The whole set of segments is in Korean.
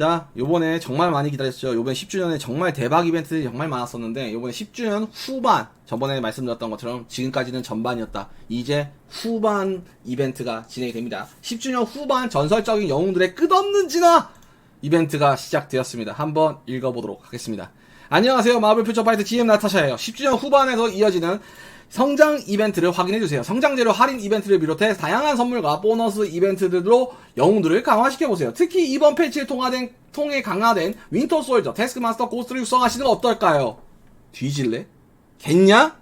자, 요번에 정말 많이 기다렸죠. 요번에 10주년에 정말 대박 이벤트들이 정말 많았었는데, 요번에 10주년 후반, 저번에 말씀드렸던 것처럼 지금까지는 전반이었다. 이제 후반 이벤트가 진행이 됩니다. 10주년 후반 전설적인 영웅들의 끝없는 진화 이벤트가 시작되었습니다. 한번 읽어보도록 하겠습니다. 안녕하세요. 마블 퓨처 파이트 GM 나타샤예요. 10주년 후반에서 이어지는 성장 이벤트를 확인해주세요. 성장 재료 할인 이벤트를 비롯해 다양한 선물과 보너스 이벤트들로 영웅들을 강화시켜보세요. 특히 이번 패치에 통화된, 통해 강화된 윈터 솔저, 테스크마스터 고스트를 육성하시는 건 어떨까요? 뒤질래? 겠냐?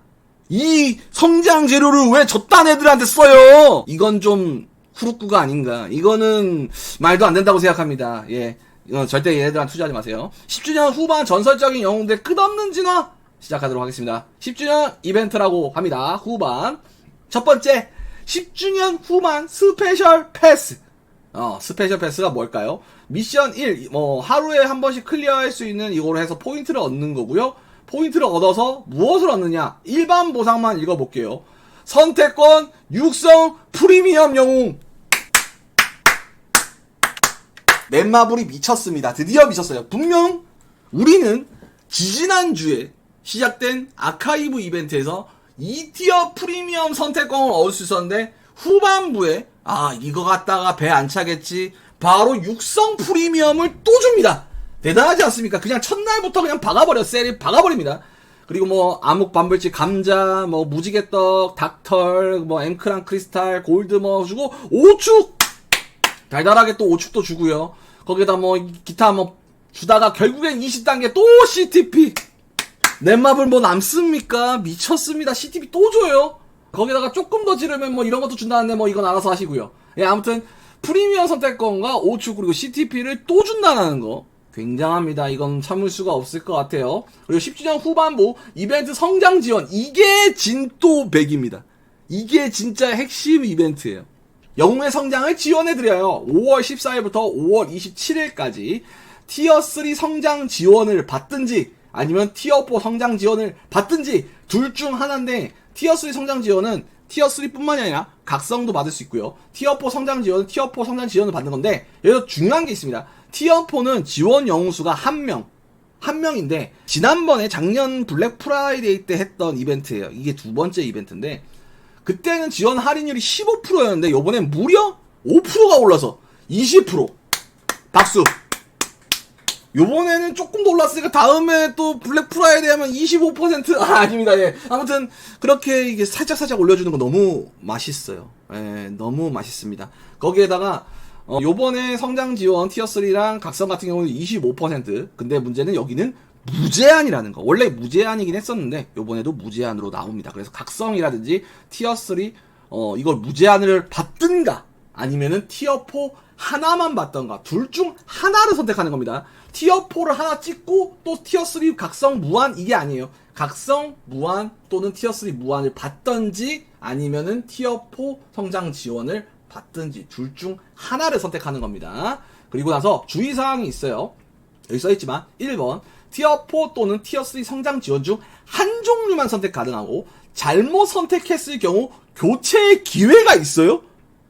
이 성장 재료를 왜 저딴 애들한테 써요? 이건 좀 후루꾸가 아닌가. 이거는 말도 안 된다고 생각합니다. 예. 이건 절대 얘네들한테 투자하지 마세요. 10주년 후반 전설적인 영웅들 끝없는 진화 시작하도록 하겠습니다. 10주년 이벤트라고 합니다. 후반. 첫 번째, 10주년 후반 스페셜 패스. 어, 스페셜 패스가 뭘까요? 미션 1, 뭐, 하루에 한 번씩 클리어할 수 있는 이거로 해서 포인트를 얻는 거고요. 포인트를 얻어서 무엇을 얻느냐? 일반 보상만 읽어볼게요. 선택권, 육성, 프리미엄 영웅. 넷마블이 미쳤습니다. 드디어 미쳤어요. 분명 우리는 지지난주에 시작된 아카이브 이벤트에서 2티어 프리미엄 선택권을 얻을 수 있었는데 후반부에 아 이거 갖다가 배 안 차겠지 바로 육성 프리미엄을 또 줍니다. 대단하지 않습니까? 그냥 첫날부터 그냥 박아버려 셀이 박아버립니다. 그리고 뭐 암흑 반불치 감자 뭐 무지개떡 닥털 뭐 엠크랑 크리스탈 골드 뭐 주고 오축 달달하게 또 오축도 주고요. 거기다 뭐 기타 뭐 주다가 결국엔 20단계 또 CTP. 넷마블 뭐 남습니까? 미쳤습니다. CTP 또 줘요. 거기다가 조금 더 지르면 뭐 이런 것도 준다는데 뭐 이건 알아서 하시고요. 예, 아무튼 프리미엄 선택권과 오축 그리고 CTP를 또 준다는 거. 굉장합니다. 이건 참을 수가 없을 것 같아요. 그리고 10주년 후반부 이벤트 성장 지원. 이게 진또 100입니다. 이게 진짜 핵심 이벤트예요. 영웅의 성장을 지원해드려요. 5월 14일부터 5월 27일까지 티어 3 성장 지원을 받든지 아니면 티어 4 성장 지원을 받든지 둘 중 하나인데 티어 3 성장 지원은 티어 3뿐만이 아니라 각성도 받을 수 있고요. 티어 4 성장 지원은 티어 4 성장 지원을 받는 건데 여기서 중요한 게 있습니다. 티어 4는 지원 영웅 수가 한 명. 한 명인데 지난번에 작년 블랙 프라이데이 때 했던 이벤트예요. 이게 두 번째 이벤트인데 그때는 지원 할인율이 15%였는데 요번엔 무려 5%가 올라서 20% 박수 요번에는 조금 더 올랐으니까 다음에 또 블랙 프라이데이 하면 25% 아, 아닙니다. 예. 아무튼 그렇게 이게 살짝 살짝 올려주는 거 너무 맛있어요. 예, 너무 맛있습니다. 거기에다가 어, 요번에 성장 지원 티어 3랑 각성 같은 경우는 25% 근데 문제는 여기는 무제한이라는 거. 원래 무제한이긴 했었는데 요번에도 무제한으로 나옵니다. 그래서 각성이라든지 티어 3 어, 이걸 무제한을 받든가 아니면은 티어 4 하나만 받던가 둘 중 하나를 선택하는 겁니다. 티어 4를 하나 찍고 또 티어 3 각성 무한 이게 아니에요. 각성 무한 또는 티어 3 무한을 받던지 아니면은 티어 4 성장 지원을 받든지 둘 중 하나를 선택하는 겁니다. 그리고 나서 주의사항이 있어요. 여기 써있지만 1번 티어 4 또는 티어 3 성장 지원 중 한 종류만 선택 가능하고 잘못 선택했을 경우 교체의 기회가 있어요?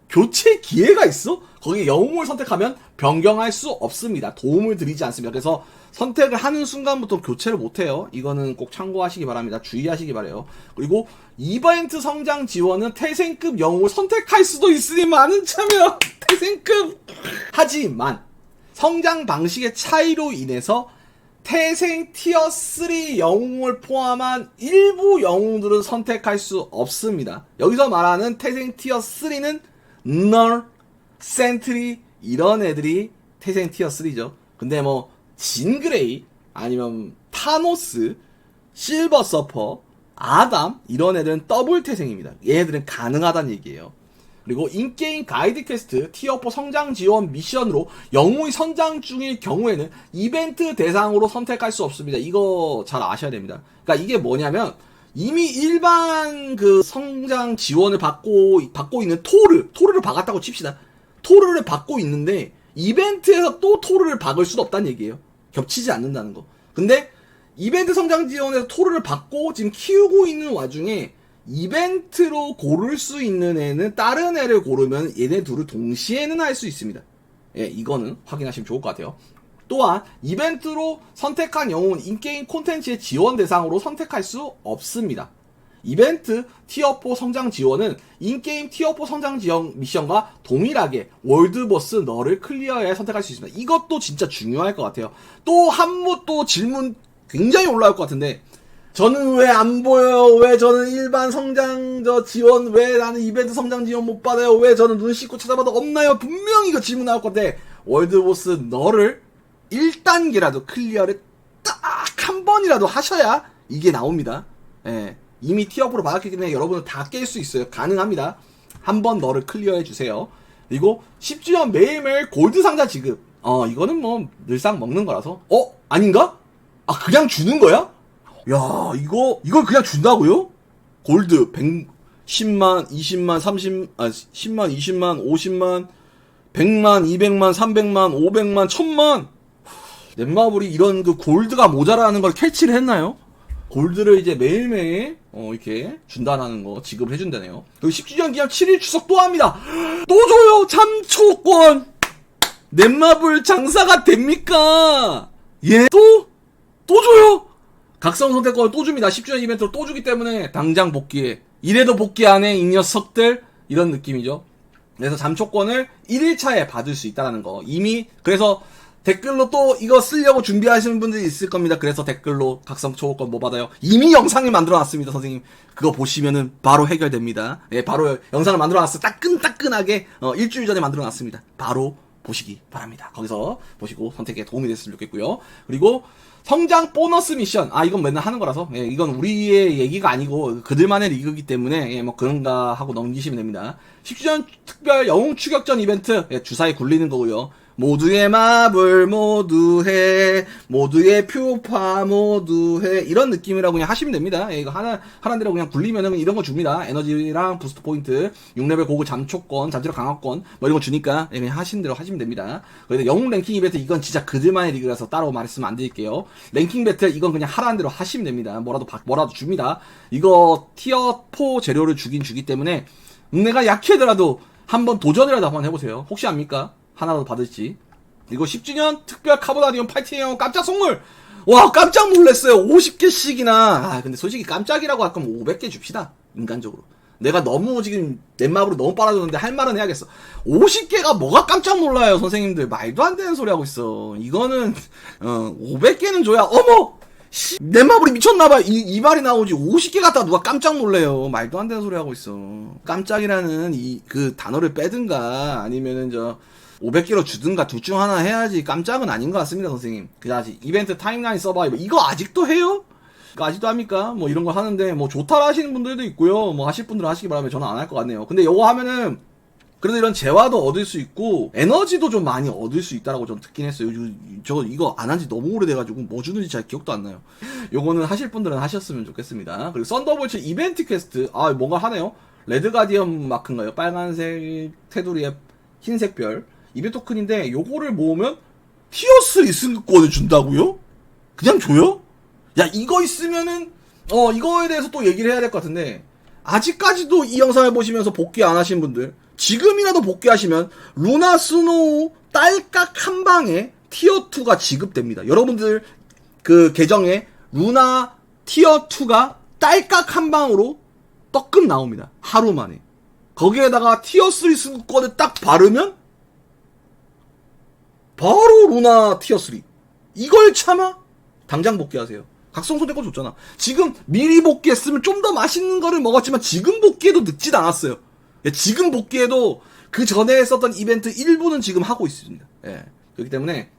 교체 기회가 있어? 거기 영웅을 선택하면 변경할 수 없습니다. 도움을 드리지 않습니다. 그래서 선택을 하는 순간부터 교체를 못해요. 이거는 꼭 참고하시기 바랍니다. 주의하시기 바래요. 그리고 이벤트 성장 지원은 태생급 영웅을 선택할 수도 있으니 많은 참여! 태생급! 하지만 성장 방식의 차이로 인해서 태생 티어 3 영웅을 포함한 일부 영웅들은 선택할 수 없습니다. 여기서 말하는 태생 티어 3는 널, 센트리 이런 애들이 태생 티어 3죠. 근데 뭐 진그레이 아니면 타노스, 실버 서퍼, 아담 이런 애들은 더블 태생입니다. 얘네들은 가능하다는 얘기예요. 그리고 인게임 가이드 퀘스트 티어 4 성장 지원 미션으로 영웅이 선장 중일 경우에는 이벤트 대상으로 선택할 수 없습니다. 이거 잘 아셔야 됩니다. 그러니까 이게 뭐냐면 이미 일반 그 성장 지원을 받고 받고 있는 토르 토르를 박았다고 칩시다. 토르를 받고 있는데 이벤트에서 또 토르를 박을 수도 없다는 얘기예요. 겹치지 않는다는 거. 근데 이벤트 성장 지원에서 토르를 받고 지금 키우고 있는 와중에 이벤트로 고를 수 있는 애는 다른 애를 고르면 얘네 둘을 동시에는 할 수 있습니다. 예, 이거는 확인하시면 좋을 것 같아요. 또한 이벤트로 선택한 영웅은 인게임 콘텐츠의 지원 대상으로 선택할 수 없습니다. 이벤트 티어4 성장 지원은 인게임 티어4 성장 지원 미션과 동일하게 월드보스 너를 클리어해야 선택할 수 있습니다. 이것도 진짜 중요할 것 같아요. 또 한무 또 질문 굉장히 올라올 것 같은데 저는 왜 안 보여요? 왜 저는 일반 성장 저 지원 왜 나는 이벤트 성장 지원 못 받아요? 왜 저는 눈 씻고 찾아봐도 없나요? 분명히 이거 질문 나올 건데 월드보스 너를 1단계라도 클리어를 딱 한 번이라도 하셔야 이게 나옵니다. 예. 이미 티어프로 받았기 때문에 여러분은 다 깰 수 있어요. 가능합니다. 한 번 너를 클리어해 주세요. 그리고 10주년 매일매일 골드 상자 지급. 어, 이거는 뭐 늘상 먹는 거라서. 어? 아닌가? 아, 그냥 주는 거야? 야, 이거, 이걸 그냥 준다고요? 골드 100, 10만, 20만, 30, 아, 10만, 20만, 50만, 100만, 200만, 300만, 500만, 1000만. 넷마블이 이런 그 골드가 모자라는 걸 캐치를 했나요? 골드를 이제 매일매일 어 이렇게 준다는 거 지급을 해준다네요. 그리고 10주년 기념 7일 추석 또 합니다. 또 줘요 참초권. 넷마블 장사가 됩니까? 예? 또? 또 줘요? 각성 선택권을 또 줍니다. 10주년 이벤트로 또 주기 때문에 당장 복귀해. 이래도 복귀 안 해, 이 녀석들. 이런 느낌이죠. 그래서 잠초권을 1일차에 받을 수 있다는 거. 이미, 그래서 댓글로 또 이거 쓰려고 준비하시는 분들이 있을 겁니다. 그래서 댓글로 각성 초호권 뭐 받아요? 이미 영상을 만들어 놨습니다, 선생님. 그거 보시면은 바로 해결됩니다. 예, 바로 영상을 만들어 놨어요. 따끈따끈하게, 어, 일주일 전에 만들어 놨습니다. 바로 보시기 바랍니다. 거기서 보시고 선택에 도움이 됐으면 좋겠고요. 그리고 성장 보너스 미션. 아, 이건 맨날 하는 거라서. 예, 이건 우리의 얘기가 아니고 그들만의 리그이기 때문에 예, 뭐 그런가 하고 넘기시면 됩니다. 10주년 특별 영웅 추격전 이벤트. 예, 주사에 굴리는 거고요. 모두의 마블 모두해 모두의 표파 모두해 이런 느낌이라고 그냥 하시면 됩니다. 예, 이거 하나 하는 대로 그냥 굴리면은 이런 거 줍니다. 에너지랑 부스트 포인트, 6레벨 고급 잠초권, 잠재력 강화권 뭐 이런 거 주니까 예, 그냥 하시는 대로 하시면 됩니다. 그런데 영웅 랭킹 이벤트 이건 진짜 그들만의 리그라서 따로 말했으면 안 드릴게요. 랭킹 배틀 이건 그냥 하라는 대로 하시면 됩니다. 뭐라도 바- 뭐라도 줍니다. 이거 티어 4 재료를 주긴 주기 때문에 내가 약해더라도 한번 도전이라도 한번 해보세요. 혹시 압니까? 하나라도 받을지. 그리고 10주년 특별 카보다니온 파이팅 형 깜짝 선물! 와, 깜짝 놀랐어요. 50개씩이나. 아, 근데 솔직히 깜짝이라고 할 거면 500개 줍시다. 인간적으로. 내가 너무 지금 넷마블로 너무 빨아줬는데 할 말은 해야겠어. 50개가 뭐가 깜짝 놀라요, 선생님들. 말도 안 되는 소리 하고 있어. 이거는, 어, 500개는 줘야, 어머! 씨, 넷마블이 미쳤나봐. 이, 이 말이 나오지. 50개 갖다 누가 깜짝 놀래요. 말도 안 되는 소리 하고 있어. 깜짝이라는 이, 그 단어를 빼든가, 아니면은 저, 500개로 주든가 둘 중 하나 해야지 깜짝은 아닌 것 같습니다, 선생님. 그다지 이벤트 타임라인 서바이벌 이거 아직도 해요? 아직도 합니까? 뭐 이런 거 하는데 뭐 좋다라 하시는 분들도 있고요. 뭐 하실 분들은 하시기 바라면 저는 안 할 것 같네요. 근데 이거 하면은 그래도 이런 재화도 얻을 수 있고 에너지도 좀 많이 얻을 수 있다라고 좀 듣긴 했어요. 요- 저 이거 안 한 지 너무 오래돼가지고 뭐 주는지 잘 기억도 안 나요. 요거는 하실 분들은 하셨으면 좋겠습니다. 그리고 썬더볼츠 이벤트 퀘스트 아 뭔가 하네요. 레드 가디언 마크인가요? 빨간색 테두리에 흰색 별 이벤트 토큰인데 요거를 모으면 티어스 리승권을 준다고요? 그냥 줘요? 야 이거 있으면은 어 이거에 대해서 또 얘기를 해야 될 것 같은데 아직까지도 이 영상을 보시면서 복귀 안 하신 분들 지금이라도 복귀하시면 루나 스노우 딸깍 한 방에 티어 2가 지급됩니다. 여러분들 그 계정에 루나 티어 2가 딸깍 한 방으로 떡금 나옵니다. 하루 만에. 거기에다가 티어 3 승권을 딱 바르면 바로 루나 티어 3. 이걸 참아? 당장 복귀하세요. 각성 선택권 줬잖아. 지금 미리 복귀했으면 좀 더 맛있는 거를 먹었지만 지금 복귀해도 늦진 않았어요. 예, 지금 복귀해도 그 전에 했었던 이벤트 일부는 지금 하고 있습니다. 예. 그렇기 때문에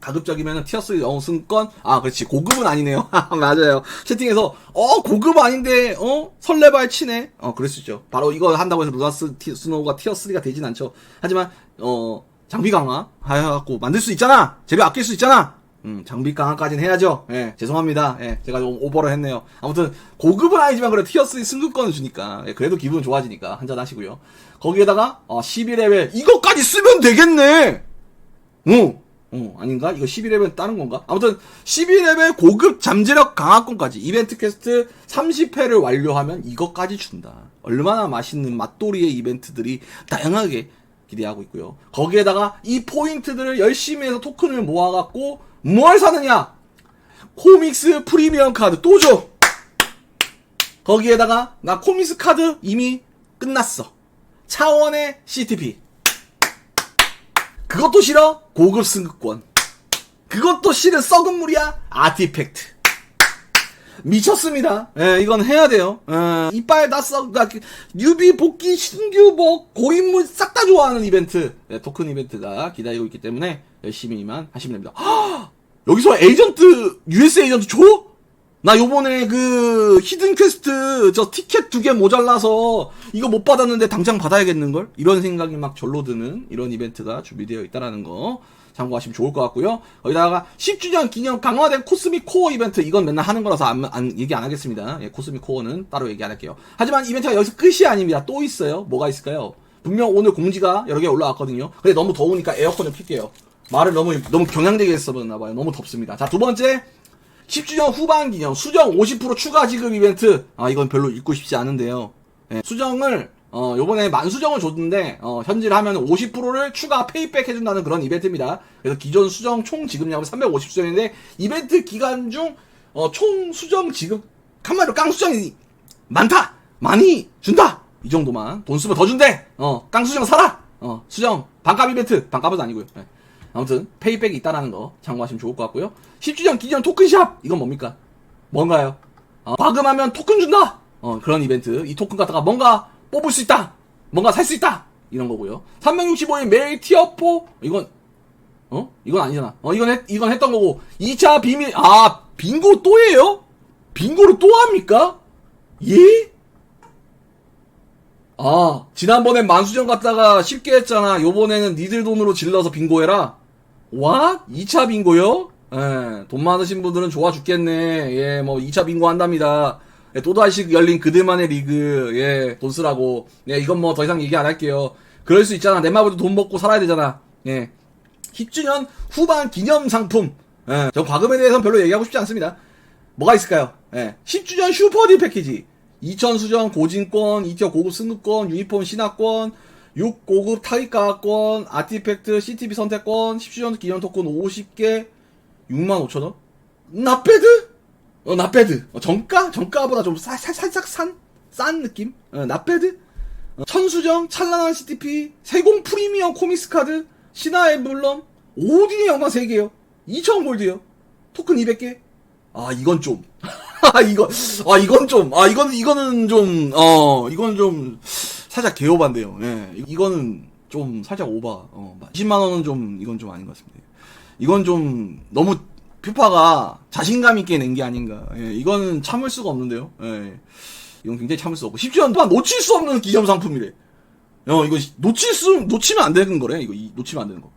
가급적이면 티어스 영승권 아 그렇지 고급은 아니네요 맞아요 채팅에서 어 고급 아닌데 어 설레발 치네 어 그럴 수 있죠 바로 이거 한다고 해서 루나스 티, 스노우가 티어3가 되진 않죠 하지만 어 장비 강화 해갖고 만들 수 있잖아. 재료 아낄 수 있잖아. 음 장비 강화까지는 해야죠. 예 죄송합니다. 예 제가 좀 오버를 했네요. 아무튼 고급은 아니지만 그래 티어3 승급권을 주니까 예, 그래도 기분 좋아지니까 한잔 하시고요. 거기에다가 어 12레벨 이거까지 쓰면 되겠네! 어, 어, 아닌가? 이거 12레벨 다른 건가? 아무튼 12레벨 고급 잠재력 강화권까지 이벤트 퀘스트 30회를 완료하면 이것까지 준다. 얼마나 맛있는 맛돌이의 이벤트들이 다양하게 기대하고 있고요. 거기에다가 이 포인트들을 열심히 해서 토큰을 모아갖고 뭘 사느냐? 코믹스 프리미엄 카드 또 줘! 거기에다가 나 코믹스 카드 이미 끝났어. 차원의 CTP. 그것도 싫어? 고급 승급권. 그것도 싫은 썩은 물이야? 아티팩트. 미쳤습니다. 예, 이건 해야 돼요. 예, 이빨 다 썩, 나, 뉴비 복귀 신규 뭐 고인물 싹 다 좋아하는 이벤트, 예, 토큰 이벤트가 기다리고 있기 때문에 열심히만 하시면 됩니다. 헉! 여기서 에이전트, US 에이전트 줘? 나 요번에 그 히든 퀘스트 저 티켓 두 개 모자라서 이거 못 받았는데 당장 받아야겠는걸? 이런 생각이 막 절로 드는 이런 이벤트가 준비되어 있다라는 거 참고하시면 좋을 것 같고요. 거기다가 10주년 기념 강화된 코스믹 코어 이벤트 이건 맨날 하는 거라서 안, 안- 얘기 안 하겠습니다. 예, 코스믹 코어는 따로 얘기 안 할게요. 하지만 이벤트가 여기서 끝이 아닙니다. 또 있어요. 뭐가 있을까요? 분명 오늘 공지가 여러 개 올라왔거든요. 근데 너무 더우니까 에어컨을 킬게요. 말을 너무 너무 경향되게 했었나 봐요. 너무 덥습니다. 자, 두 번째 10주년 후반 기념 수정 50% 추가 지급 이벤트. 아, 이건 별로 읽고 싶지 않은데요. 예, 수정을 어, 요번에 만수정을 줬는데 어, 현질 하면 50%를 추가 페이백 해준다는 그런 이벤트입니다. 그래서 기존 수정 총 지급량은 350수정인데 이벤트 기간 중 어, 총 수정 지급 한마디로 깡수정이 많다! 많이 준다! 이 정도만. 돈 쓰면 더 준대! 어 깡수정 사라! 어 수정. 반값 이벤트. 반값은 아니고요. 예. 아무튼 페이백이 있다라는 거 참고하시면 좋을 것 같고요. 10주년 기념 토큰샵 이건 뭡니까? 뭔가요? 어, 과금하면 토큰 준다! 어 그런 이벤트. 이 토큰 갖다가 뭔가 뽑을 수 있다 뭔가 살 수 있다 이런 거고요 365일 매일 티어4 이건 어 이건 아니잖아 어 이건 했, 이건 했던 거고 2차 비밀 아 빙고 또예요 빙고를 또 합니까 예? 아, 지난번엔 만수정 갔다가 쉽게 했잖아. 요번에는 니들 돈으로 질러서 빙고 해라. 와? 2차 빙고요? 예, 돈 많으신 분들은 좋아 죽겠네. 예, 뭐 2차 빙고 한답니다. 예, 또다시 열린 그들만의 리그. 예, 돈 쓰라고. 예, 이건 뭐 더 이상 얘기 안 할게요. 그럴 수 있잖아. 내 말보다 돈 먹고 살아야 되잖아. 예. 10주년 후반 기념 상품. 예, 저 과금에 대해서는 별로 얘기하고 싶지 않습니다. 뭐가 있을까요? 예. 10주년 슈퍼딜 패키지. 2000 수정 고진권, 2티어 고급 승급권, 유니폼 신화권, 6 고급 타이가권, 아티팩트, CTV 선택권, 10주년 기념 토큰 50개, 65,000원? 나배드? 어, 나배드. 어, 정가? 정가보다 좀 사, 살- 살짝 산? 싼 느낌? 어, 나배드? 어, 천수정, 찬란한 CTP, 세공 프리미엄 코믹스 카드, 신화 엠블럼, 오딘의 영광 3개요. 2,000 골드요. 토큰 200개. 아, 이건 좀. 아, 이거, 아, 이건 좀, 아, 이건, 이거는 좀, 어, 이건 좀, 살짝 개오반데요. 예. 이- 이거는 좀 살짝 오바. 어, 20만원은 좀, 이건 좀 아닌 것 같습니다. 이건 좀, 너무, 퓨파가 자신감 있게 낸 게 아닌가. 예, 이거는 참을 수가 없는데요. 예. 이건 굉장히 참을 수 없고. 10주년 동안 놓칠 수 없는 기념 상품이래. 어, 이거 놓칠 수, 놓치면 안 되는 거래. 이거, 이- 놓치면 안 되는 거.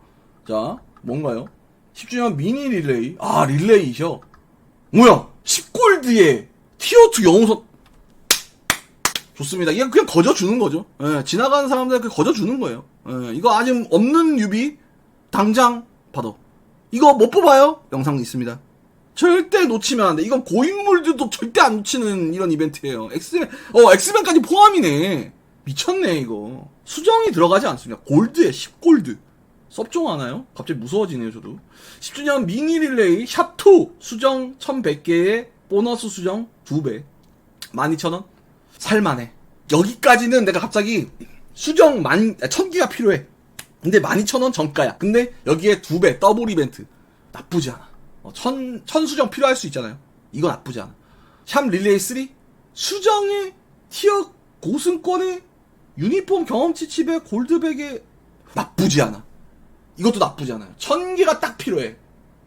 자, 뭔가요? 10주년 미니 릴레이. 아, 릴레이셔. 뭐야? 10골드에 티어2 영웅석 좋습니다. 이건 그냥 거저 주는 거죠. 예, 지나가는 사람들 그 거저 주는 거예요. 예, 이거 아직 없는 유비 당장 받아. 이거 못 뽑아요? 영상 있습니다. 절대 놓치면 안 돼. 이건 고인물들도 절대 안 놓치는 이런 이벤트예요. 엑스맨, 어, 엑스맨까지 포함이네. 미쳤네, 이거. 수정이 들어가지 않습니다. 골드에 10골드. 섭종 하나요? 갑자기 무서워지네요, 저도. 10주년 미니 릴레이 샵2 수정 1100개에 보너스 수정 2배. 12,000원? 살만해. 여기까지는 내가 갑자기 수정 만, 1000개가 필요해. 근데 12,000원 정가야. 근데 여기에 2배, 더블 이벤트. 나쁘지 않아. 어, 천, 천 수정 필요할 수 있잖아요. 이거 나쁘지 않아. 샵 릴레이 3? 수정에 티어 고승권에 유니폼 경험치 칩에 골드백에 나쁘지 않아. 이것도 나쁘지 않아요. 천 개가 딱 필요해.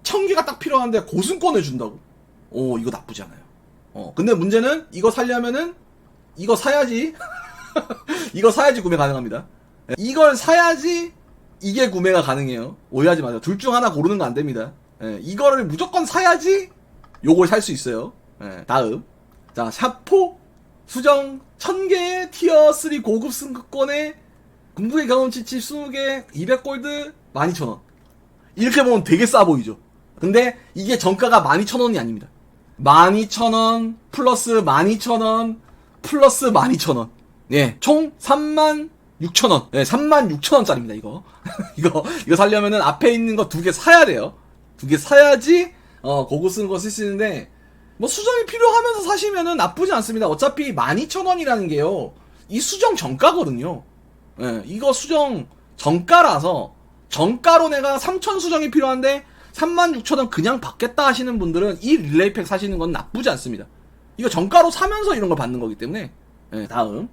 천 개가 딱 필요한데 고승권 해준다고? 오, 이거 나쁘지 않아요. 어, 근데 문제는 이거 살려면은 이거 사야지. 이거 사야지 구매 가능합니다. 예, 이걸 사야지 이게 구매가 가능해요. 오해하지 마세요. 둘 중 하나 고르는 거 안 됩니다. 예, 이거를 무조건 사야지 요걸 살 수 있어요. 예, 다음. 자, 샤포 수정 1000개의 티어 3 고급 승급권에 궁극의 경험치 칩 20개 200골드 12,000원. 이렇게 보면 되게 싸 보이죠. 근데 이게 정가가 12,000원이 아닙니다. 12,000원 플러스 12,000원 플러스 12,000원. 예, 총 6,000원. 네, 36,000원짜리입니다, 이거. 이거, 이거 살려면은 앞에 있는 거 두 개 사야 돼요. 두 개 사야지, 어, 고급 쓴거 있는데, 뭐 수정이 필요하면서 사시면은 나쁘지 않습니다. 어차피 12,000원이라는 게요. 이 수정 정가거든요. 예, 이거 수정 정가라서, 정가로 내가 3,000 수정이 필요한데, 36,000원 그냥 받겠다 하시는 분들은 이 릴레이팩 사시는 건 나쁘지 않습니다. 이거 정가로 사면서 이런 걸 받는 거기 때문에. 예, 다음.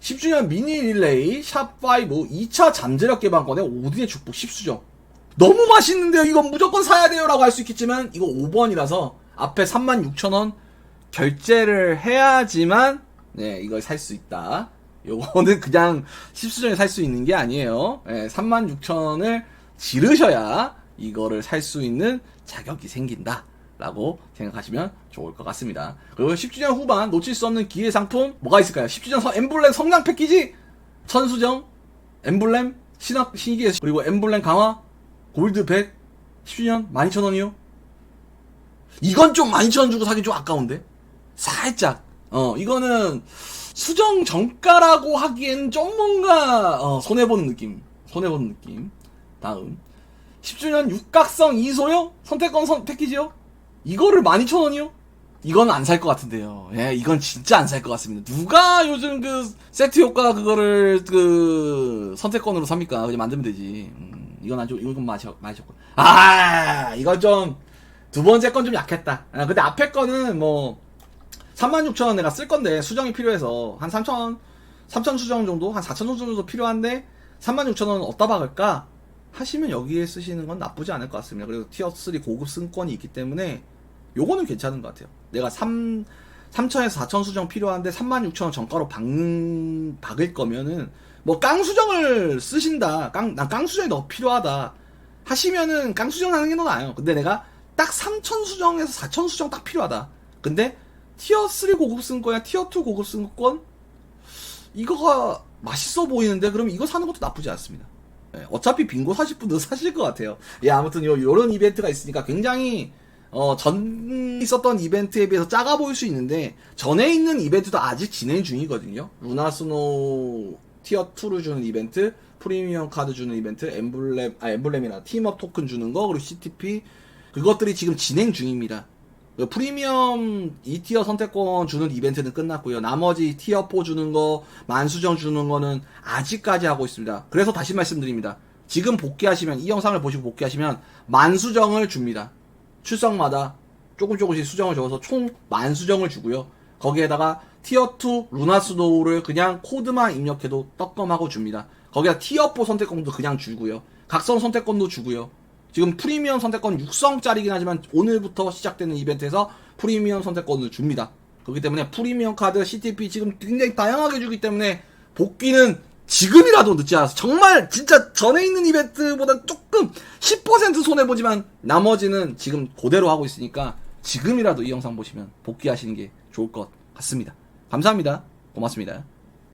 10주년 미니 릴레이 샵5 2차 잠재력 개방권의 오딘의 축복 10수정. 너무 맛있는데요. 이건 무조건 사야 돼요. 라고 할 수 있겠지만, 이거 5번이라서 앞에 36,000원 결제를 해야지만, 네, 이걸 살 수 있다. 요거는 그냥 10수정에 살 수 있는 게 아니에요. 네, 36,000원을 지르셔야 이거를 살 수 있는 자격이 생긴다. 라고 생각하시면 좋을 것 같습니다. 그리고 10주년 후반 놓칠 수 없는 기회 상품 뭐가 있을까요? 10주년 서- 엠블렘 성장 패키지 천수정 엠블렘 신학 신기의 그리고 엠블렘 강화 골드 100 10주년 12,000원이요? 이건 좀 12,000원 주고 사기 좀 아까운데 살짝 어 이거는 수정 정가라고 하기엔 좀 뭔가 어, 손해 보는 느낌 손해 보는 느낌 다음 10주년 육각성 이소요? 선택권 선 패키지요? 이거를 12,000원이요? 이건 안 살 것 같은데요. 예, 이건 진짜 안 살 것 같습니다. 누가 요즘 그 세트 효과 그거를 그 선택권으로 삽니까? 그냥 만들면 되지. 음, 이건 아주 이건 마셔 마셨고. 아, 이건 좀 두 번째 건 좀 약했다. 아, 근데 앞에 거는 뭐 36,000원 내가 쓸 건데 수정이 필요해서 한 3,000원, 3,000 수정 정도, 한 4,000 수정 정도 필요한데 36,000원 어디다 박을까? 하시면 여기에 쓰시는 건 나쁘지 않을 것 같습니다. 그리고 티어 3 고급 승권이 있기 때문에 요거는 괜찮은 것 같아요. 내가 3, 3,000에서 4,000 수정 필요한데 36,000원 정가로 박, 박을 거면은 뭐 깡수정을 쓰신다. 깡, 난 깡수정이 더 필요하다. 하시면은 깡수정 하는 게 더 나아요. 근데 내가 딱3,000 수정에서 4,000 수정 딱 필요하다. 근데 티어 3 고급 승권이야 티어 2 고급 승권 이거가 맛있어 보이는데 그럼 이거 사는 것도 나쁘지 않습니다. 예, 어차피 빙고 사실 분들 사실 것 같아요. 예, 아무튼 요, 요런 이벤트가 있으니까 굉장히, 어, 전 있었던 이벤트에 비해서 작아 보일 수 있는데, 전에 있는 이벤트도 아직 진행 중이거든요. 루나스노 티어 2를 주는 이벤트, 프리미엄 카드 주는 이벤트, 엠블렘, 아, 엠블렘이나 팀업 토큰 주는 거, 그리고 CTP, 그것들이 지금 진행 중입니다. 그 프리미엄 2티어 선택권 주는 이벤트는 끝났고요. 나머지 티어 4 주는 거, 만수정 주는 거는 아직까지 하고 있습니다. 그래서 다시 말씀드립니다. 지금 복귀하시면, 이 영상을 보시고 복귀하시면, 만수정을 줍니다. 출석마다 조금 조금씩 수정을 적어서 총 만 수정을 주고요. 거기에다가 티어 2 루나스노우를 그냥 코드만 입력해도 떡검하고 줍니다. 거기다 티어 4 선택권도 그냥 주고요. 각성 선택권도 주고요. 지금 프리미엄 선택권 6성짜리긴 하지만 오늘부터 시작되는 이벤트에서 프리미엄 선택권을 줍니다. 그렇기 때문에 프리미엄 카드, CTP 지금 굉장히 다양하게 주기 때문에 복귀는 지금이라도 늦지 않아서 정말 진짜 전에 있는 이벤트보다 조금 10% 손해보지만 나머지는 지금 그대로 하고 있으니까 지금이라도 이 영상 보시면 복귀하시는 게 좋을 것 같습니다. 감사합니다. 고맙습니다.